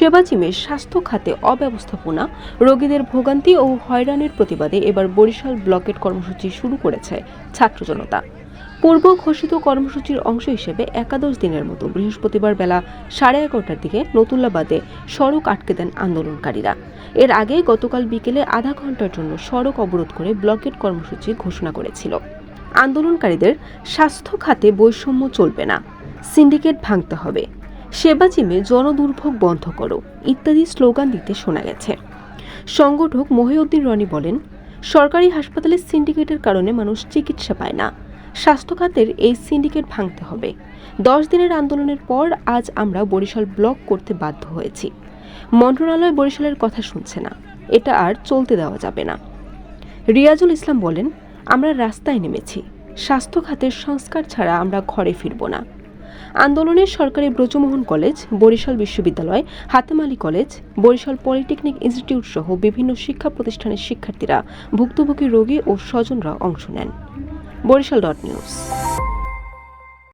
সেবাচিমে স্বাস্থ্য খাতে অব্যবস্থাপনা, রোগীদের ভোগান্তি ও হয়রানির প্রতিবাদে এবার বরিশাল ব্লকেট কর্মসূচি শুরু করেছে ছাত্র জনতা। পূর্ব ঘোষিত কর্মসূচির অংশ হিসেবে একাদশ দিনের মতো বৃহস্পতিবার বেলা সাড়ে এগারোটার দিকে নতুল্লাবাদে সড়ক আটকে দেন আন্দোলনকারীরা। এর আগে গতকাল বিকেলে আধা ঘণ্টার জন্য সড়ক অবরোধ করে ব্লকেট কর্মসূচি ঘোষণা করেছিল। আন্দোলনকারীদের স্বাস্থ্য খাতে বৈষম্য চলবে না, সিন্ডিকেট ভাঙতে হবে। সেবা জিমে জনদুর্ভোগ বন্ধ করো, ইত্যাদি স্লোগান দিতে শোনা গেছে। সংগঠক মহিউদ্দিন রনি বলেন, সরকারি হাসপাতালে সিন্ডিকেটের কারণে মানুষ চিকিৎসা পায় না। স্বাস্থ্য খাতের এই সিন্ডিকেট ভাঙতে হবে। দশ দিনের আন্দোলনের পর আজ আমরা বরিশাল ব্লক করতে বাধ্য হয়েছি। মন্ত্রণালয় বরিশালের কথা শুনছে না। এটা আর চলতে দেওয়া যাবে না। রিয়াজুল ইসলাম বলেন, আমরা রাস্তায় নেমেছি। স্বাস্থ্য খাতের সংস্কার ছাড়া আমরা ঘরে ফিরব না। আন্দোলনে সরকারি ব্রজমোহন কলেজ, বরিশাল বিশ্ববিদ্যালয়, Hatemali college, Barishal polytechnic institute সহ বিভিন্ন শিক্ষা প্রতিষ্ঠানের শিক্ষার্থীরা ভুক্তভোগী রোগী ও স্বজনরা অংশ নেন। Barishal dot news.